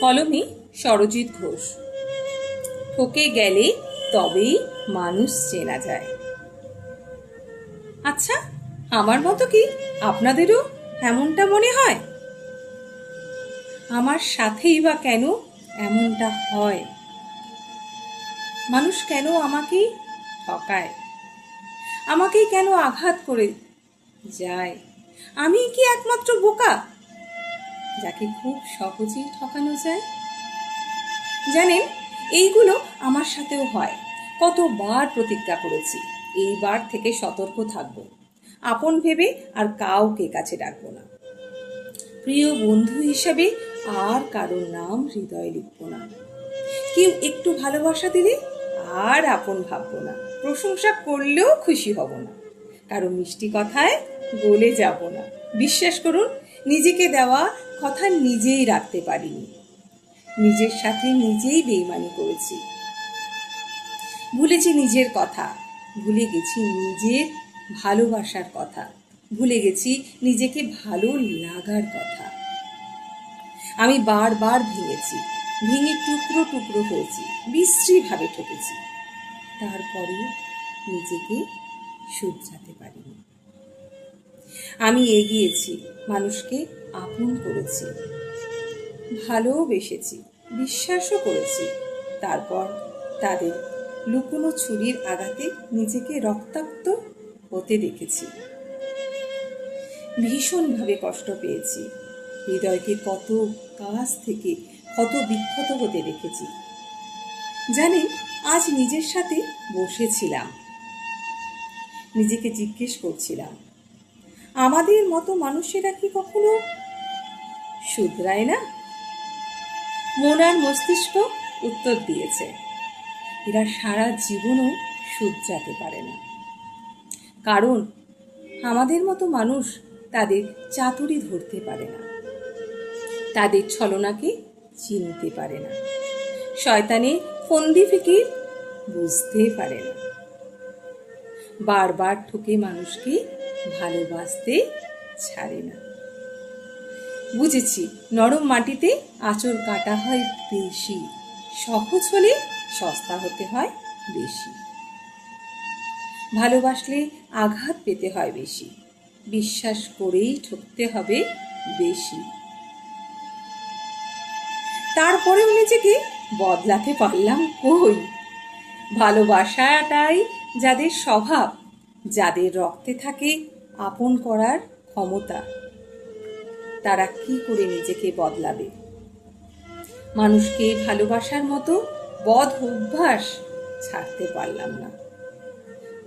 কলমে সরজিৎ ঘোষ। ঠকে গেলে তবেই মানুষ চেনা যায়। আচ্ছা আমার মতো কি আপনাদেরও এমনটা মনে হয়? আমার সাথেই বা কেন এমনটা হয়? মানুষ কেন আমাকেই ঠকায়? আমাকেই কেন আঘাত করে যায়? আমি কি একমাত্র বোকা? যাকে খুব সহজেই ঠকানো যায়। জানেন, এইগুলো আমার সাথেও হয়। কতবার প্রতিজ্ঞা করেছি, এইবার থেকে সতর্ক থাকব। আপন ভেবে আর কাউকে কাছে ডাকবো না। প্রিয় বন্ধু হিসাবে আর কারোর নাম হৃদয়ে লিখব না। কেউ একটু ভালোবাসা দিলে আর আপন ভাববো না। প্রশংসা করলেও খুশি হব না। কারও মিষ্টি কথায় গলে যাব না। বিশ্বাস করুন, নিজেকে দেওয়া কথা নিজেই রাখতে পারিনি। নিজের সাথে নিজেই বেইমানি করেছি। ভুলেছি নিজের কথা। ভুলে গেছি নিজের ভালোবাসার কথা। ভুলে গেছি নিজেকে ভালো লাগার কথা। আমি বারবার ভেঙেছি। ভেঙে টুকরো টুকরো হয়েছি। বিশ্রীভাবে ঠকেছি। তারপরে নিজেকে শুধরাতে পারিনি। আমি এগিয়েছি, মানুষকে আপন করেছি। ভালোবেসেছি বিশ্বাসও করেছি। তারপর তাদের লুকোনো ছুরির আঘাতে নিজেকে রক্তাক্ত হতে দেখেছি। ভীষণভাবে কষ্ট পেয়েছি। হৃদয়কে কত কাজ থেকে কত বিক্ষত হতে দেখেছি। জানেন আজ নিজের সাথে বসেছিলাম। নিজেকে জিজ্ঞেস করছিলাম আমাদের মতো মানুষেরা কি কখনো শুধরায় না? মন আর মস্তিষ্ক উত্তর দিয়েছে, এরা সারা জীবনও শুধরাতে পারে না। কারণ আমাদের মতো মানুষ তাদের চাতুরি ধরতে পারে না। তাদের ছলনাকে চিনতে পারে না। শয়তানে ফন্দি ফিকির বুঝতে পারে না। বারবার ঠকে মানুষকে ভালোবাসতে ছাড়ে না। বুঝেছি, নরম মাটিতে আঁচড় কাটা হয় বেশি, সহজ হলে সস্তা হতে হয় বেশি। ভালোবাসলে আঘাত পেতে হয় বেশি, বিশ্বাস করেই ঠকতে হবে বেশি। তারপরেও নিজেকে বদলাতে পারলাম কই? ভালোবাসাটাই যাদের স্বভাব যাদের রক্তে থাকে আপন করার ক্ষমতা। তারা কি করে নিজেকে বদলাবে? মানুষকে ভালোবাসার মতো বদ অভ্যাস ছাড়তে পারলাম না।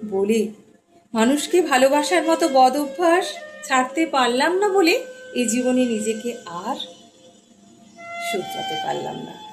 বলে, মানুষকে ভালোবাসার মতো বদ অভ্যাস ছাড়তে পারলাম না বলে এ জীবনে নিজেকে আর শুধরাতে পারলাম না।